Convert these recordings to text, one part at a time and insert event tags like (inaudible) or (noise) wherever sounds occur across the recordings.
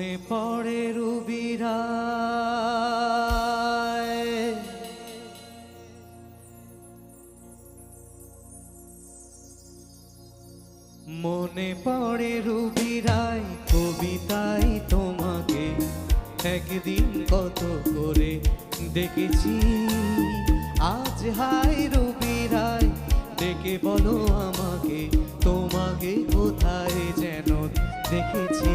মনে পড়ে রুবিরা মনে পড়ে রুবিরায় কবিতায় তোমাকে একদিন কত করে দেখেছি। আজ হাই রুবিরায় ডেকে বলো আমাকে, তোমাকে কোথায় যেন দেখেছি।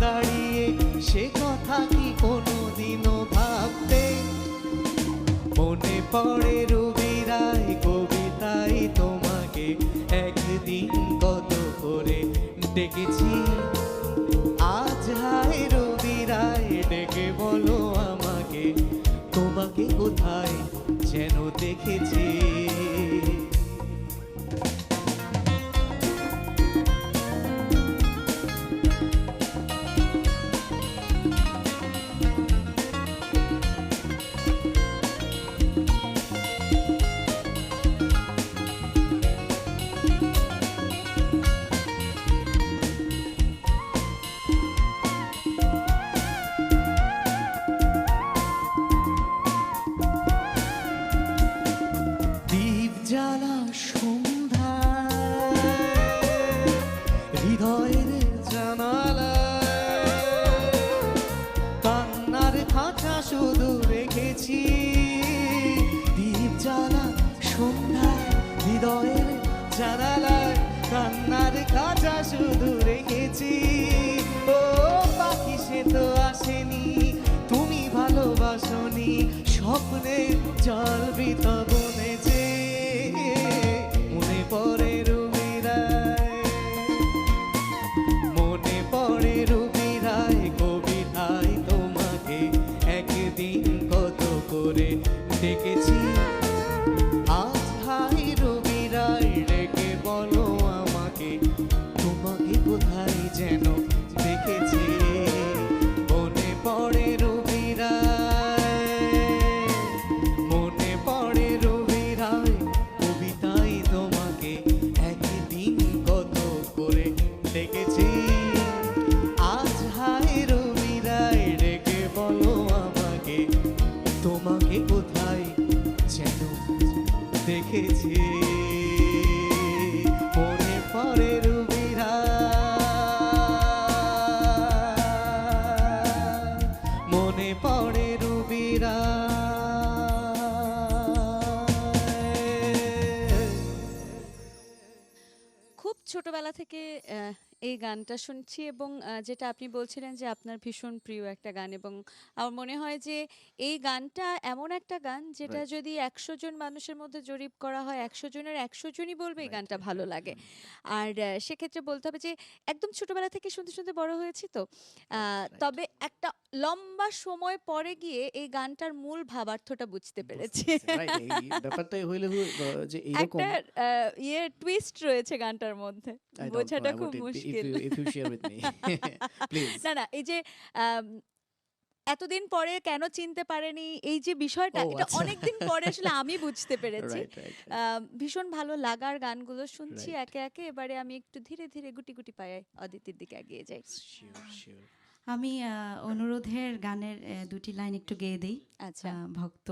দাঁড়িয়ে সে কথা কি কোনোদিনও ভাবতে? মনে পড়ে রবিরায় কবিতায় তোমাকে একদিন কত করে ডেকেছি। আজ হায় রবিরায় ডেকে বলো আমাকে, তোমাকে কোথায় যেন দেখেছি? রেখেছি দীপ জ্বালা সন্ধ্যা হৃদয়ের জানালায়, কান্নার খাঁচা শুধু রেখেছি। ও পাখি, সে তো আসেনি, তুমি ভালোবাসনি স্বপ্নে জল বৃত করে ডেকেছি আজ হাই রবিরায় ডেকে বলো আমাকে তোমাকে কোথায় যেন দেখেছি। মনে পড়ে রুবিরা মনে পড়ে রুবিরা খুব ছোটবেলা থেকে এই গানটা শুনছি এবং যেটা আপনি বলছিলেন যে আপনার ভীষণ প্রিয় একটা গান এবং আমার মনে হয় যে এই গানটা এমন একটা গান যেটা যদি একশো জন মানুষের মধ্যে জরিপ করা হয় একশো জনের একশো জনই বলবে এই গানটা ভালো লাগে। আর সেক্ষেত্রে বলতে হবে যে একদম ছোটবেলা থেকে শুনতে শুনতে বড় হয়েছি তো। আহ, তবে একটা লম্বা সময় পরে গিয়ে এই গানটার মূল ভাবার্থটা বুঝতে পেরেছি। হইলে যে (laughs) এইরকম একটা ইয়ে টুইস্ট রয়েছে গানটার মধ্যে। বোঝাটা খুব মুশকিল। If you, if you share with me. (laughs) Please. (laughs) না না এই যে এতদিন পরে কেন চিনতে পারেনি এই যে বিষয়টা এটা আচ্ছা। অনেকদিন পরে আসলে (laughs) আমি বুঝতে পেরেছি। ভীষণ ভালো লাগার গানগুলো শুনছি একে একে এবারে আমি একটু ধীরে ধীরে গুটি গুটি পায়ে অদিতির দিকে এগিয়ে যাই। আমি আহ, অনুরোধের গানের দুটি লাইন একটু গেয়ে দিই। আচ্ছা। ভক্ত